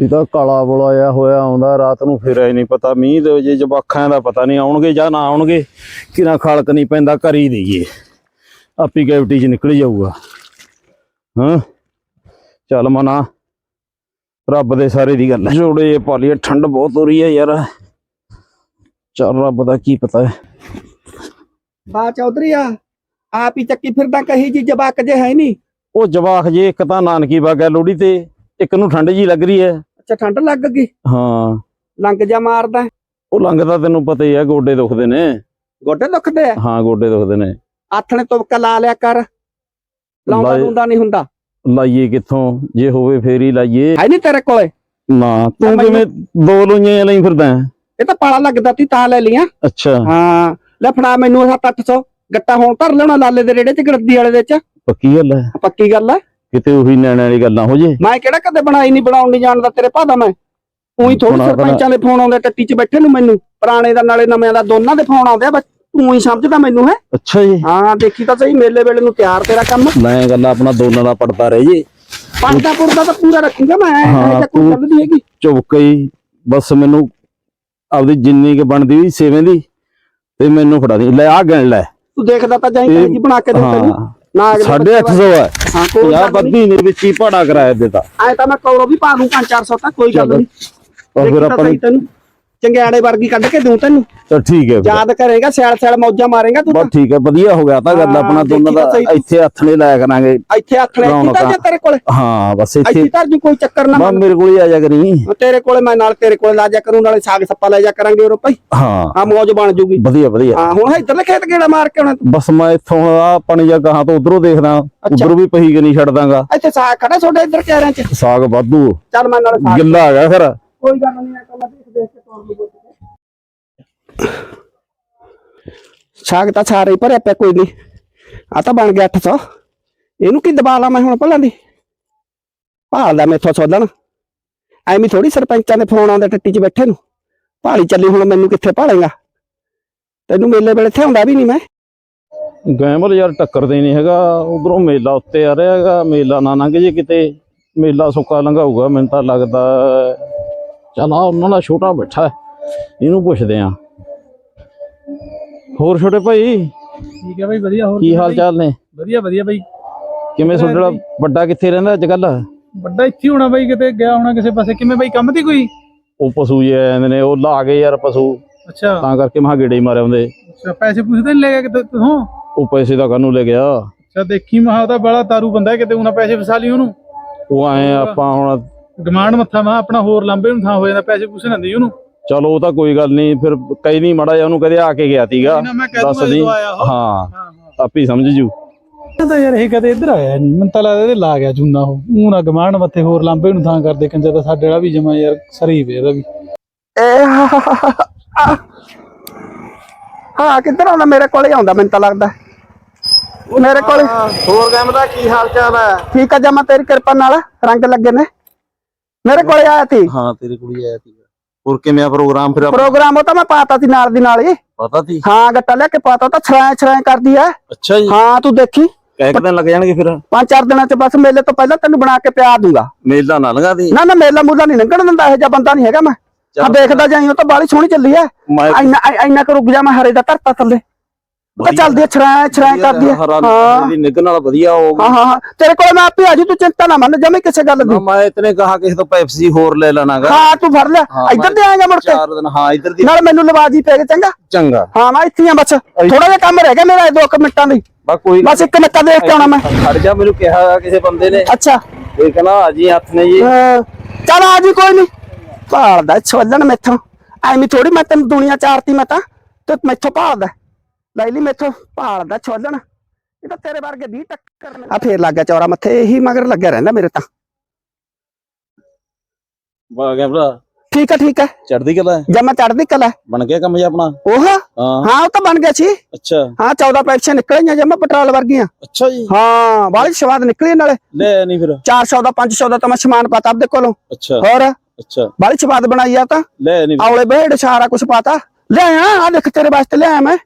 ਇਹ ਤਾਂ ਕਾਲਾ ਬੋਲਾ ਹੋਇਆ ਆਉਂਦਾ ਰਾਤ ਨੂੰ ਫਿਰ ਐ ਨਹੀਂ ਪਤਾ ਮੀਂਹ ਦੇ ਜੇ ਜਵਾਖਾਂ ਦਾ ਪਤਾ ਨਹੀਂ ਆਉਣਗੇ ਜਾਂ ਨਾ ਆਉਣਗੇ ਕਿਨਾ ਖਲਕ ਨਹੀਂ ਪੈਂਦਾ ਕਰ ਹੀ ਦਈਏ। ਆਪੀ ਕੈਵਿਟੀ ਚ ਨਿਕਲ ਜਾਊਗਾ। ਹਾਂ? ਚੱਲ ਮਨਾ। ਰੱਬ ਦੇ ਸਾਰੇ ਦੀ ਗੱਲ ਹੈ। ਜੋੜੇ ਪਾਲੀਏ ਠੰਡ ਬਹੁਤ ਹੋ ਰਹੀ ਹੈ ਯਾਰ। ਚੱਲ ਰੱਬ ਦਾ ਕੀ ਪਤਾ ਹੈ। ਬਾ ਚੌਧਰੀ ਆ ਆਪ ਹੀ ਚੱਕੀ ਫਿਰਦਾ ਕਹੀ ਜੀ ਜਵਾਕ ਜੇ ਹੈ ਨਹੀਂ। ਉਹ ਜਵਾਖ ਜੇ ਇੱਕ ਤਾਂ ਨਾਨਕੀ ਬਾਗਾ ਲੋੜੀ ਤੇ। ਇੱਕ ਨੂੰ ਠੰਡ ਜੀ ਲੱਗ ਰਹੀ ਹੈ। ਅੱਛਾ ਠੰਡ ਲੱਗ ਗਈ? ਹਾਂ। ਲੰਗ ਜਾ ਮਾਰਦਾ ਉਹ ਲੰਘਦਾ ਤੈਨੂੰ ਪਤਾ ਹੀ ਹੈ ਗੋਡੇ ਦੁਖਦੇ ਨੇ। ਗੋਡੇ ਦੁਖਦੇ ਆ? ਹਾਂ ਗੋਡੇ ਦੁਖਦੇ ਨੇ। ਆਥਣੇ ਤੁਬਕਾ ਲਾ ਲਿਆ ਕਰ। ਲਾਉਂਦਾ ਲੂੰਦਾ ਨਹੀਂ ਹੁੰਦਾ। ਲਾਈਏ ਕਿੱਥੋਂ? ਜੇ ਹੋਵੇ ਫੇਰ ਹੀ ਲਾਈਏ। ਹੈ ਨਹੀਂ ਤੇਰੇ ਕੋਲੇ? ਨਾ ਤੂੰ ਕਿਵੇਂ ਦੋ ਲੋਈਆਂ ਲਈ ਫਿਰਦਾ? ਇਹ ਤਾਂ ਪਾਲਾ ਲੱਗਦਾ ਤੀ ਤਾਂ ਲੈ ਲੀਆਂ ਅੱਛਾ। ਹਾਂ ਲੈ ਫੜਾ ਮੈਨੂੰ 7-800 ਗੱਟਾ ਹੁਣ ਧਰ ਲੈਣਾ ਲਾਲੇ ਦੇ ਰੇੜੇ ਚ ਗੜਦੀ ਵਾਲੇ ਦੇ ਚ। ਪੱਕੀ ਗੱਲ ਹੈ। ਪੱਕੀ ਗੱਲ ਹੈ? ਕਿਤੇ ਉਹੀ ਨਿਆਣੇ ਵਾਲੀ ਗੱਲਾਂ ਹੋ ਜੇ। ਮੈਂ ਕਿਹੜਾ ਕਦੇ ਬਣਾਈ ਨਹੀਂ ਬਣਾਉਣ ਨਹੀਂ ਜਾਣਦਾ ਤੇਰੇ ਭਾਦਾ ਮੈਂ। ਉਹੀ ਥੋੜੀ ਸਰਪੰਚਾਂ ਦੇ ਫੋਨ ਆਉਂਦੇ ਟੱਟੀ ਚ ਬੈਠੇ ਨੂੰ ਮੈਨੂੰ। ਪੁਰਾਣੇ ਦਾ ਨਾਲੇ ਨਵਿਆਂ ਦਾ ਦੋਨਾਂ ਦੇ ਫੋਨ ਆਉਂਦੇ ਆ ਬਸ ਤੂੰ ਹੀ ਸਮਝਦਾ ਮੈਨੂੰ ਹੈ। ਅੱਛਾ ਜੀ। ਹਾਂ ਦੇਖੀ ਤਾਂ ਸਹੀ ਮੇਲੇ ਵੇਲੇ ਨੂੰ ਤਿਆਰ ਤੇਰਾ ਕੰਮ। ਮੈਂ ਗੱਲਾਂ ਆਪਣਾ ਦੋਨਾਂ ਦਾ ਪੜਦਾ ਰਹਿ ਜੇ। ਪਰਦਾ ਪੁਰਦਾ ਤਾਂ ਪੂਰਾ ਰੱਖੂਗਾ ਮੈਂ ਇਹ ਤਾਂ ਕੋਈ ਗੱਲ ਨਹੀਂ ਹੈਗੀ। ਚੁੱਪ ਹੀ ਬਸ ਮੈਨੂੰ ਆਪਦੀ ਜਿੰਨੀ ਕਿ ਬਣਦੀ ਸੇਵੇਂ ਦੀ ਤੇ ਮੈਨੂੰ ਫੜਾ ਦੀ। ਲੈ ਆ ਗਿਣ ਲੈ। ਤੂੰ ਦੇਖਦਾ ਤਾਂ ਜਾਈ ਜੀ ਬਣਾ ਕੇ ਦੇ ਤੈਨੂੰ। ਨਾ ਅਗਲੇ 850 ਹੈ ਹਾਂ ਕੋਈ 50 ਗੱਲ ਨਹੀਂ। ਬੱਦੀ ਨੇ ਵਿੱਚ ਹੀ ਭਾੜਾ ਕਰਾਇਆ ਦਿੱਤਾ ਐ ਤਾਂ ਮੈਂ ਕੌੜੋ ਵੀ ਪਾ ਦੂੰ 5-400 ਤਾਂ ਕੋਈ ਗੱਲ ਚੱਲ, ਨਹੀਂ। ਤਾਂ ਫਿਰ ਆਪਾਂ ਤੈਨੂੰ। ਚੰਗਿਆੜੇ ਵਰਗੀ ਕੱਢ ਕੇ ਦੂੰ ਤੈਨੂੰ। ਤਾਂ ਠੀਕ ਹੈ ਫਿਰ। ਯਾਦ ਕਰੇਗਾ ਸਿਆਲ ਸਿਆਲ ਮੌਜਾਂ ਮਾਰੇਗਾ ਤੂੰ ਤਾਂ। ਬਸ ਠੀਕ ਹੈ ਵਧੀਆ ਹੋ ਗਿਆ ਤਾਂ ਗੱਲ ਹਾਂ, ਆਪਣਾ ਦੋਨਾਂ ਦਾ ਦੇਖੀ ਤਾਂ ਸਹੀ। ਇੱਥੇ ਹੱਥ ਨਹੀਂ ਲਾਇਆ ਕਰਾਂਗੇ। ਇੱਥੇ ਹੱਥ ਲੈ ਰੌਣਕ। ਕੀਤਾ ਆ। ਜੇ ਤੇਰੇ ਕੋਲੇ? ਹਾਂ ਬਸ ਇੱਥੇ ਇੱਥੇ ਤਾਂ ਜੀ ਕੋਈ ਚੱਕਰ ਨਾ ਬਾ ਮੰਨ। ਮੇਰੇ ਕੋਲ ਹੀ ਆ ਜਾ ਕਰੀ। ਤੇਰੇ ਕੋਲੇ ਮੈਂ ਨਾਲ ਤੇਰੇ ਕੋਲੇ ਲਾ ਜਾ ਕਰੂੰ ਨਾਲੇ ਸਾਗ ਸੱਪਾ ਲੈ ਜਾ ਕਰਾਂਗੇ ਉਹ ਭਾਈ। ਹਾਂ। ਆ ਮੌਜ ਬਣ ਜੂਗੀ। ਵਧੀਆ ਵਧੀਆ। ਹਾਂ ਹੁਣ ਇੱਧਰਲੇ ਖੇਤ ਕਿਹੜਾ ਮਾਰ ਕੇ ਆਉਣਾ ਤੂੰ। ਬਸ ਮੈਂ ਇੱਥੋਂ ਆ ਪਾਣੀ ਜਾਂ ਗਾਹਾਂ ਤੋਂ ਉਧਰੋਂ ਦੇਖਦਾ। ਉਧਰੋਂ ਵੀ ਪਹੀ ਕਿ ਨਹੀਂ ਛੱਡਦਾਗਾ। ਇੱਥੇ ਸਾਗ ਖੜਾ ਤੁਹਾਡੇ ਇੱਧਰ ਕਹਿਰਾਂ ਚ। ਸਾਗ ਵਾਧੂ। ਚੱਲ ਮੈਂ ਨਾਲੇ ਸਾਗ ਗਿੱਲਾ ਹੈਗਾ ਫਿਰ। ਕੋਈ ਗੱਲ ਨਹੀਂ ਆ ਕੱਲਾ ਦੇਖ ਦੇਖ ਕੇ ਤੋੜ ਲੂ ਸਾਗ ਤਾਂ ਸਾਰੇ ਭਰਿਆ ਪਿਆ ਕੋਈ ਨਹੀਂ। ਆ ਤਾਂ ਬਣ ਗਿਆ 800 ਇਹਨੂੰ ਕੀ ਦਬਾ ਲਾ ਮੈਂ ਹੁਣ ਭਲਾਂ ਦੀ? ਭਾਲਦਾ ਮੈਥੋਂ ਸੋਧਣ। ਐਵੇਂ ਥੋੜੀ ਸਰਪੰਚਾਂ ਦੇ ਫੋਨ ਆਉਂਦੇ ਟੱਟੀ 'ਚ ਬੈਠੇ ਨੂੰ। ਭਾਲੀ ਚੱਲੀ ਹੁਣ ਮੈਨੂੰ ਕਿੱਥੇ ਭਾਲੇਗਾ? ਤੈਨੂੰ ਮੇਲੇ ਵੇਲੇ ਇੱਥੇ ਆਉਂਦਾ ਵੀ ਨਹੀਂ ਮੈਂ। ਗੈਮਲ ਯਾਰ ਟੱਕਰਦੇ ਨਹੀਂ ਹੈਗਾ। ਉਧਰੋਂ ਮੇਲਾ ਉੱਤੇ ਆ ਰਿਹਾ ਹੈਗਾ। ਮੇਲਾ ਨਾ ਲੰਘ ਜੇ ਕਿਤੇ। ਮੇਲਾ ਸੁੱਕਾ ਲੰਘਾਊਗਾ ਮੈਨੂੰ ਤਾਂ ਲੱਗਦਾ। ਚਲ ਆ ਉਹਨਾਂ ਦਾ ਛੋਟਾ ਬੈਠਾ ਇਹਨੂੰ ਪੁੱਛਦੇ ਆ ਹੋਰ ਛੋਟੇ ਭਾਈ ਠੀਕ ਹੈ ਬਾਈ ਵਧੀਆ ਹੋਰ ਕੀ ਹਾਲ ਚਾਲ ਨੇ? ਵਧੀਆ ਵਧੀਆ ਬਾਈ ਕਿਵੇਂ ਤੁਹਾਡਾ ਵੱਡਾ ਕਿੱਥੇ ਰਹਿੰਦਾ ਅੱਜ ਕੱਲ ਵੱਡਾ ਇੱਥੇ ਹੋਣਾ ਬਾਈ ਕਿਤੇ ਗਿਆ ਹੋਣਾ ਕਿਸੇ ਪਾਸੇ। ਕਿਵੇਂ ਬਾਈ ਕੰਮ ਦੀ ਕੋਈ? ਉਹ ਪਸ਼ੂ ਜੇ ਆਉਂਦੇ ਨੇ ਉਹ ਲਾ ਗਏ ਯਾਰ ਪਸ਼ੂ। ਅੱਛਾ। ਤਾਂ ਕਰਕੇ ਮਹਾ ਗੇੜੇ ਮਾਰੇ ਹੁੰਦੇ ਅੱਛਾ ਪੈਸੇ ਪੁੱਛਦੇ ਨਹੀਂ ਲੈ ਗਿਆ ਕਿਤੇ ਤੂੰ ਉਹ ਪੈਸੇ ਦਾ ਕਾਹਨੂੰ ਲੈ ਗਿਆ? ਅੱਛਾ ਦੇਖੀ ਮਹਾ ਉਹਦਾ ਬੜਾ ਤਾਰੂ ਬੰਦਾ ਕਿਤੇ ਉਹਨਾਂ ਪੈਸੇ ਫਸਾ ਲਈ ਉਹਨੂੰ। ਉਹ ਆਏ ਆਪਾਂ ਹੁਣ ਗਮਾਂਡ ਮੱਥਾ ਮਾ ਆਪਣਾ ਹੋਰ ਲਾਂਬੇ ਨੂੰ ਥਾਂ ਹੋ ਜਾਂਦਾ ਪੈਸੇ ਪੁੱਛ ਲੈਂਦੀ ਉਹਨੂੰ। ਚਲੋ ਉਹ ਤਾਂ ਕੋਈ ਗੱਲ ਨਹੀਂ ਫਿਰ ਕਈ ਨਹੀਂ ਮੜਾ ਜਾ ਉਹਨੂੰ ਕਦੇ ਆ ਕੇ ਗਿਆ ਤੀਗਾ ਨਾ ਮੈਂ ਕਹਿ ਦੱਸ ਦੂੰਗਾ ਦੀ ਜਦੋਂ ਆਇਆ ਉਹ। ਹਾਂ ਆਪੀ ਸਮਝ ਜੂ। ਇਹ ਤਾਂ ਯਾਰ ਇਹ ਕਦੇ ਇੱਧਰ ਆਇਆ ਨਹੀਂ ਮੈਨੂੰ ਤਾਂ ਲੱਗਦਾ ਇਹਦੇ ਲਾ ਗਿਆ ਜੂਨਾ ਉਹ। ਉਹ ਨਾ ਗਮਾਂਡ ਮੱਥੇ ਹੋਰ ਲਾਂਬੇ ਨੂੰ ਥਾਂ ਕਰਦੇ ਕੰਜਾ ਤਾਂ ਸਾਡੇ ਵਾਲਾ ਵੀ ਜਮਾ ਯਾਰ ਸਰੀ ਵੇ ਇਹਦਾ ਵੀ। ਹਾ ਕਿੱਧਰ ਆਉਂਦਾ? ਮੇਰੇ ਕੋਲੇ ਹੀ ਆਉਂਦਾ ਮੈਨੂੰ ਤਾਂ ਲੱਗਦਾ। ਮੇਰੇ ਕੋਲੇ ਹੋਰ ਗੈਮ ਦਾ ਕੀ ਹਾਲ ਚਾਲ ਹੈ? ਠੀਕ ਆ ਜਮਾ ਤੇਰੀ ਕਿਰਪਾ ਨਾਲ ਰੰਗ ਲੱਗੇ ਨੇ। ਮੇਰੇ ਕੋਲੇ ਆਇਆ ਸੀ। ਹਾਂ ਤੇਰੀ ਕੁੜੀ ਆਇਆ ਸੀ। ਹੋਰ ਕਿਵੇਂ ਆ ਪ੍ਰੋਗਰਾਮ ਫਿਰ ਪ੍ਰੋਗਰਾਮ ਉਹ ਤਾਂ ਮੈਂ ਪਾਤਾ ਸੀ ਨਾਲ ਦੀ ਨਾਲ ਹੀ। ਪਤਾ ਸੀ? ਹਾਂ ਗੱਟਾ ਲੈ ਕੇ ਪਾਤਾ ਤਾਂ ਛਰਾਂ ਛਰਾਂ ਕਰਦੀ ਐ ਅੱਛਾ ਜੀ। ਹਾਂ ਤੂੰ ਦੇਖੀ। ਕਹਿ ਦਿਨ ਲੱਗ ਜਾਣਗੇ ਫਿਰ। ਪੰਜ ਚਾਰ ਦਿਨਾਂ ਚ ਬਸ ਮੇਲੇ ਤੋਂ ਪਹਿਲਾਂ ਤੈਨੂੰ ਬਣਾ ਕੇ ਪਿਆ ਦੂੰਗਾ। ਮੇਲਾ ਨਾ ਲਗਾ ਦੀ। ਨਾ ਨਾ ਮੇਲਾ ਮੂਲਾ ਨਹੀਂ ਲੰਘਣ ਦਿੰਦਾ ਇਹੋ ਜਿਹਾ ਬੰਦਾ ਨਹੀਂ ਹੈਗਾ ਮੈਂ। ਆ ਦੇਖਦਾ ਜਾਈ ਉਹ ਤਾਂ ਬਾਲੀ ਸੋਹਣੀ ਚੱਲੀ ਐ ਮੈਂ ਇੰਨਾ ਇੰਨਾ ਕੁ ਰੁਕ ਜਾ ਮੈਂ ਹਰੇ ਦਾ ਧਰਤਾ ਥੱਲੇ। ਤਾਂ ਚੱਲਦੀ ਛਰਾਂ ਛਰਾਂ ਕਰਦੀ ਹਰਾ ਹਾਂ। ਦੀ ਨਿੱਘ ਨਾਲ ਵਧੀਆ ਹੋ ਹਾਂ ਹਾਂ ਹਾਂ। ਤੇਰੇ ਕੋਲ ਮੈਂ ਆਪੇ ਆ ਜੂ ਤੂੰ ਚਿੰਤਾ ਨਾ ਮੰਨ ਜਮੇ ਕਿਸੇ ਗੱਲ ਦੀ। ਮੈਂ ਇਤਨੇ ਕਹਾ ਕਿਸੇ ਤੋਂ ਪੈਪਸੀ ਹੋਰ ਲੈ ਲੈਣਾਗਾ। ਹਾਂ ਤੂੰ ਫੜ ਲੈ ਹਾਂ, ਇੱਧਰ ਤੇ ਆਏਗਾ ਮੁੜ ਕੇ। ਚਾਰ ਦਿਨ ਹਾਂ ਇਧਰ ਦੀ ਨਾਲ ਮੈਨੂੰ ਲਵਾਜੀ ਪੈ ਗਿਆ ਚੰਗਾ? ਚੰਗਾ। ਹਾਂ ਮੈਂ ਇੱਥੇ ਹੀ ਆ ਬਸ। ਥੋੜਾ ਜਿਹਾ ਕੰਮ ਰਹਿ ਗਿਆ ਮੇਰਾ ਇਹ ਦੋ ਕੁ ਮਿੰਟਾਂ ਦੀ ਬਾ ਕੋਈ ਬਸ ਇੱਕ ਮਿੰਟਾਂ ਦੇਖ ਕੇ ਆਉਣਾ ਮੈਂ। ਖੜ ਜਾ ਮੈਨੂੰ ਕਿਹਾ ਕਿਸੇ ਬੰਦੇ ਨੇ। ਅੱਛਾ। ਇਹ ਕਹਿੰਦਾ ਅਜੀ ਹੱਥ ਨੇ ਜੀ। ਚੱਲ ਆ ਜੀ ਕੋਈ ਨਹੀਂ ਭਾਲਦਾ ਛੋਲਣ ਮੈਥੋਂ। ਐਵੇਂ ਥੋੜੀ ਮੈਂ ਤੈਨੂੰ ਦੁਨੀਆ ਚਾਰਤੀ ਮੈਂ ਤਾਂ। ਤੇ ਮੈਥੋਂ ਭਾਲਦਾ। ਲੈ ਲਈ ਮੈਥੋਂ ਭਾਲਦਾ ਛੋਲਣ। ਇਹ ਤਾਂ ਤੇਰੇ ਵਰਗੇ ਦੀ ਟੱਕਰ ਆ ਫੇਰ ਲੱਗ ਗਿਆ ਚੌਰਾ ਮੱਥੇ ਇਹੀ ਮਗਰ ਲੱਗਿਆ ਰਹਿੰਦਾ ਮੇਰੇ ਤਾਂ। ਵਾ ਗਿਆ ਭਰਾ। ਠੀਕ ਹੈ ਠੀਕ ਹੈ ਚੜਦੀ ਕਲਾ ਜਦ ਮੈਂ ਚੜਦੀ ਕਲਾ ਬਣ ਗਿਆ ਕੰਮ ਜੀ ਆਪਣਾ? ਉਹ ਹਾਂ। ਹਾਂ। ਉਹ ਤਾਂ ਬਣ ਗਿਆ ਸੀ। ਅੱਛਾ। ਹਾਂ 14 ਪੈਸੇ ਨਿਕਲੀਆਂ ਜਮਾ ਪੈਟਰੋਲ ਵਰਗੀਆਂ। ਅੱਛਾ ਜੀ। ਹਾਂ ਬਾਲੀ ਸਵਾਦ ਨਿਕਲੀ ਨਾਲੇ। ਲੈ ਨਹੀਂ ਫਿਰ। 400 ਦਾ 500 ਦਾ ਤਾਂ ਮੈਂ ਸਮਾਨ ਪਾਤਾ ਆਪਦੇ ਕੋਲੋਂ। ਅੱਛਾ। ਹੋਰ? ਅੱਛਾ। ਬਾਲੀ ਸਵਾਦ ਬਣਾਈ ਆ ਤਾਂ। ਲੈ ਨਹੀਂ ਆਵਲੇ ਬੇੜ ਸਾਰਾ ਕੁਝ ਪਾਤਾ। ਲੈ ਆ ਆ ਦੇਖ ਤੇਰੇ ਵਾਸਤੇ ਲੈ ਆਇਆ ਮੈਂ।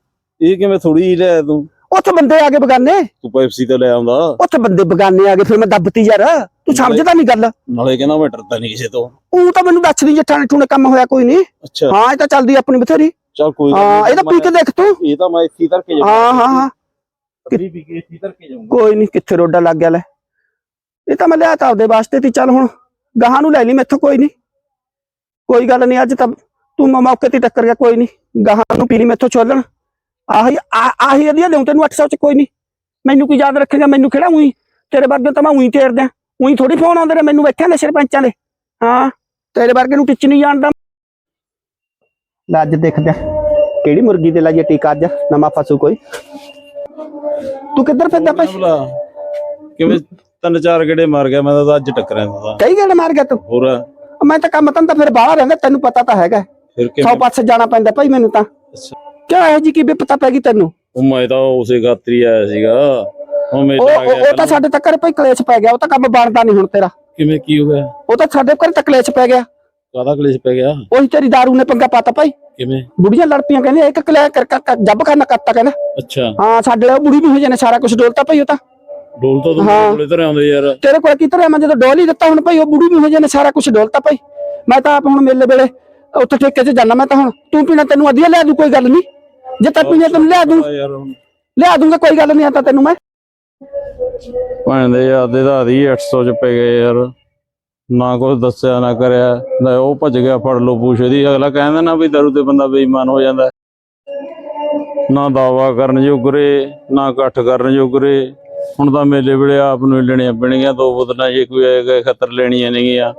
ਇਹ ਕਿਵੇਂ ਥੋੜੀ ਲੈ ਤੂੰ? ਉੱਥੇ ਬੰਦੇ ਆ ਗਏ ਬਗਾਨੇ। ਤੂੰ ਪੈਪਸੀ ਤੇ ਲੈ ਆਉਂਦਾ। ਉੱਥੇ ਬੰਦੇ ਬਗਾਨੇ ਆ ਗਏ ਫਿਰ ਮੈਂ ਦੱਬਤੀ ਯਾਰ। ਤੂੰ ਸਮਝਦਾ ਨਹੀਂ ਗੱਲ। ਨਾਲੇ ਕਹਿੰਦਾ ਮੈਂ ਡਰਦਾ ਨਹੀਂ ਕਿਸੇ ਤੋਂ। ਉਹ ਤਾਂ ਮੈਨੂੰ ਦੱਸ ਦੀ ਜੱਟਾਂ ਨੇ ਟੂਣੇ ਕੰਮ ਹੋਇਆ ਕੋਈ ਨਹੀਂ ਅੱਛਾ। ਹਾਂ ਇਹ ਤਾਂ ਚੱਲਦੀ ਆਪਣੀ ਬਥੇਰੀ। ਚਲ ਕੋਈ ਹਾਂ ਇਹ ਤਾਂ ਪੀ ਕੇ ਦੇਖ ਤੂੰ। ਇਹ ਤਾਂ ਮੈਂ ਇੱਥੇ ਧਰ ਕੇ ਜਾਊਂਗਾ। ਹਾਂ ਹਾਂ ਹਾਂ। ਅੱਧੀ ਪੀ ਕੇ ਇੱਥੇ ਧਰ ਕੇ ਜਾਊਂਗਾ। ਕੋਈ ਨਹੀਂ ਕਿੱਥੇ ਰੋਡਾ ਲੱਗ ਗਿਆ ਲੈ। ਇਹ ਤਾਂ ਮੈਂ ਲਿਆ ਤਾ ਆਪਦੇ ਵਾਸਤੇ ਤੀ ਚੱਲ ਹੁਣ। ਗਾਹਾਂ ਨੂੰ ਲੈ ਲਈ ਮੈਥੋਂ ਕੋਈ ਨਹੀਂ ਕੋਈ ਗੱਲ ਨਹੀਂ ਅੱਜ ਤਾਂ ਤੂੰ ਮ- ਮੌਕੇ ਤੇ ਟੱਕਰ ਗਿਆ ਕੋਈ ਨਹੀਂ ਗਾਹਾਂ ਨੂੰ ਪੀ ਲਈ ਮੈਥੋਂ ਛੋਲਣ। ਆਹੀ ਆਹੀ ਅਧੀਆ ਲਿਆਉਂ ਤੈਨੂੰ 800 ਚ ਕੋਈ ਨਹੀਂ। ਮੈਨੂੰ ਕੀ ਯਾਦ ਰੱਖੇਗਾ ਮੈਨੂੰ ਕਿਹੜਾ ਉਹੀ ਤੇਰੇ ਵਰਗੇ ਤਾਂ ਮੈਂ ਉਹੀ ਤੇਰਦਿਆਂ ਉਹੀ ਥੋੜੀ ਫੋਨ ਆਉਂਦੇ ਨੇ ਮੈਨੂੰ ਬੈਠਿਆਂ ਦੇ ਸਰਪੰਚਾਂ ਦੇ। ਹਾਂ ਤੇਰੇ ਵਰਗੇ ਨੂੰ ਟਿੱਚ ਨਹੀਂ ਜਾਣਦਾ। ਲੈ ਅੱਜ ਦੇਖਦੇ ਕਿਹੜੀ ਮੁਰਗੀ ਦੇ ਲਾਈਏ ਟੀਕਾ ਅੱਜ ਨਵਾਂ ਫਸੂ ਕੋਈ। ਤੂੰ ਕਿੱਧਰ ਫਿਰਦਾ ਭਾਈ? ਕਿਵੇਂ ਤਿੰਨ ਚਾਰ ਗੇੜੇ ਮਾਰ ਗਿਆ ਮੈਂ ਤਾਂ ਅੱਜ ਟੱਕਰਿਆ ਤਾਂ। ਕਈ ਗੇੜ ਮਾਰ ਗਿਆ ਤੂੰ? ਹੋਰ? ਮੈਂ ਤਾਂ ਕੰਮ ਤਾਂ ਫਿਰ ਬਾਹਰ ਰਹਿੰਦਾ ਤੈਨੂੰ ਪਤਾ ਤਾਂ ਹੈਗਾ। ਫਿਰ ਸੌ ਕਿਵੇਂ ਪਾਸੇ ਜਾਣਾ ਪੈਂਦਾ ਭਾਈ ਮੈਨੂੰ ਤਾਂ। ਕਿਉਂ ਇਹੋ ਜੀ ਕੀ ਪਤਾ ਪੈ ਗਈ ਤੈਨੂੰ? ਉਹ ਮੈਂ ਤਾਂ ਉਸੇ ਗਾਤਰੀ ਆਇਆ ਸੀਗਾ। ਉਹ ਉਹ ਮੇਲਾ ਆ ਉਹ- ਉਹ ਗਿਆ ਤਾਂ ਸਾਡੇ ਤੱਕ ਭਾਈ ਕਲੇਸ਼ ਪੈ ਗਿਆ ਉਹ ਤਾਂ ਕੰਮ ਬਣਦਾ ਨਹੀਂ ਹੁਣ ਤੇਰਾ। ਕਿਵੇਂ ਕੀ ਹੋ ਗਿਆ? ਉਹ ਤਾਂ ਸਾਡੇ ਘਰ ਤੱਕ ਕਲੇਸ਼ ਪੈ ਗਿਆ। ਕਾਹਦਾ ਕਲੇਸ਼ ਪੈ ਗਿਆ? ਉਹੀ ਤੇਰੀ ਦਾਰੂ ਨੇ ਪੰਗਾ ਪਾਤਾ ਭਾਈ। ਕਿਵੇਂ? ਬੁੜੀਆਂ ਲੜ ਪਈਆਂ ਕਹਿੰਦੇ ਇੱਕ ਕਲੇਸ਼ ਕਰ ਕਰ- ਕਰ- ਜੱਬ ਖਾਨਾ ਕਰਤਾ ਕਹਿੰਦਾ। ਅੱਛਾ। ਹਾਂ ਸਾਡੇ ਨਾਲ ਬੁੜੀ ਵੀ ਹੋ ਜਾਣੇ ਸਾਰਾ ਕੁਝ ਡੋਲਤਾ ਭਾਈ ਉਹ ਤਾਂ। ਡੋਲ ਤਾਂ ਤੂੰ ਹਾਂ। ਕੋਲੇ ਧਰੇ ਆਉਂਦੇ ਯਾਰ। ਤੇਰੇ ਕੋਲ ਕੀ ਤਰ੍ਹਾਂ ਮੈਂ ਜਦੋਂ ਡੋਲ ਹੀ ਦਿੱਤਾ ਹੁਣ ਭਾਈ ਉਹ ਬੁੜੀ ਵੀ ਹੋ ਜਾਣੇ ਸਾਰਾ ਕੁਝ ਡੋਲਤਾ ਭਾਈ। ਮੈਂ ਤਾਂ ਆਪ ਹੁਣ ਮੇਲੇ ਵੇਲੇ ਉੱਥੇ ਠੇਕੇ 'ਚ ਜਾਣਾ ਮੈਂ ਤਾਂ ਹੁਣ ਤੂੰ ਪੀਣਾ ਤੈਨੂੰ ਵਧੀਆ ਲਿਆ ਦੂ ਕੋਈ ਗੱਲ ਨਹੀਂ। ਜੇ ਤਾਂ ਪੀਣਾ ਤੈਨੂੰ ਲਿਆ ਦੂੰ। ਯਾਰ। ਹੁਣ ਲਿਆ ਦੂੰਗਾ ਕੋਈ ਗੱਲ ਨਹੀਂ ਆ ਤਾਂ ਤੈਨੂੰ ਮੈਂ। ਭੈਣ ਦੇ ਆਦੇ ਦਾ ਆਦੀ 800 ਚ ਪੈ ਗਏ ਯਾਰ। ਨਾ ਕੁਝ ਦੱਸਿਆ ਨਾ ਕਰਿਆ। ਲੈ ਉਹ ਭੱਜ ਗਿਆ ਫੜ ਲੋ ਪੂਛ ਦੀ ਅਗਲਾ ਕਹਿੰਦਾ ਨਾ ਵੀ ਦਾਰੂ ਤੇ ਬੰਦਾ ਬੇਈਮਾਨ ਹੋ ਜਾਂਦਾ। ਨਾ ਦਾਵਾ ਕਰਨ ਜੋਗਰੇ ਨਾ ਇਕੱਠ ਕਰਨ ਜੋਗਰੇ ਹੁਣ ਤਾਂ ਮੇਲੇ ਵੇਲੇ ਆਪ ਨੂੰ ਲੈਣੀਆਂ ਪੈਣਗੀਆਂ। ਦੋ ਬੋਤਲਾਂ ਜੇ ਕੋਈ ਆਏਗਾ ਖਤਰ ਲੈਣੀਆਂ ਨੇਗੀਆਂ।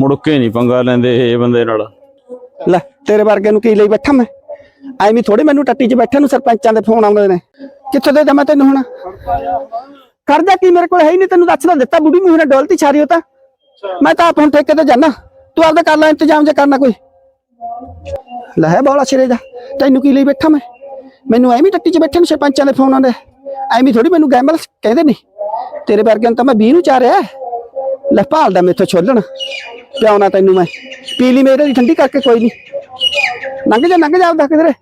ਮੁੜ ਕੇ ਨਹੀਂ ਪੰਗਾ ਲੈਂਦੇ ਇਹ ਬੰਦੇ ਨਾਲ। ਲੈ ਤੇਰੇ ਵਰਗੇ ਨੂੰ ਕੀ ਲਈ ਬੈਠਾ ਮੈਂ? ਐਵੇਂ ਥੋੜੀ ਮੈਨੂੰ ਟੱਟੀ 'ਚ ਬੈਠੇ ਨੂੰ ਸਰਪੰਚਾਂ ਦੇ ਫੋਨ ਆਉਂਦੇ ਨੇ। ਕਿੱਥੋਂ ਦੇ ਦਵਾਂ ਤੈਨੂੰ ਹੁਣ? ਕਰਦਾ ਕੀ ਮੇਰੇ ਕੋਲ ਹੈ ਹੀ ਨਹੀਂ ਤੈਨੂੰ ਦੱਸ ਤਾਂ ਦਿੱਤਾ ਬੁੜੀ ਮੂੰਹ ਨੇ ਡੋਲਤੀ ਛਾਰੀ ਉਹ ਤਾਂ। ਮੈਂ ਤਾਂ ਆਪ ਹੁਣ ਠੇਕੇ ਤੇ ਜਾਣਾ ਤੂੰ ਆਪਦਾ ਕਰ ਲੈ ਇੰਤਜ਼ਾਮ ਜੇ ਕਰਨਾ ਕੋਈ। ਲੈ ਹੈ ਬੋਲਾ ਸਿਰੇ ਦਾ, ਤੈਨੂੰ ਕੀ ਲਈ ਬੈਠਾ ਮੈਂ? ਮੈਨੂੰ ਐਵੇਂ ਟੱਟੀ 'ਚ ਬੈਠੇ ਨੂੰ ਸਰਪੰਚਾਂ ਦੇ ਫੋਨ ਆਉਂਦੇ। ਐਵੇਂ ਥੋੜੀ ਮੈਨੂੰ ਗੈਮਲ ਕਹਿੰਦੇ ਨੇ। ਤੇਰੇ ਵਰਗੇ ਨੂੰ ਤਾਂ ਮੈਂ 20 ਨੂੰ ਚਾਰਿਆ। ਲੈ ਭਾਲਦਾ ਮੇਥੋਂ ਛੋਲਣ। ਪਿਆਉਣਾ ਤੈਨੂੰ ਮੈਂ। ਪੀ ਲਈ ਮੇਰੇ ਦੀ ਠੰਡੀ ਕਰਕੇ ਕੋਈ ਨਹੀਂ। ਲੰਘ ਜਾ ਲੰਘ ਜਾ ਆਪਦਾ ਕਿਧਰੇ।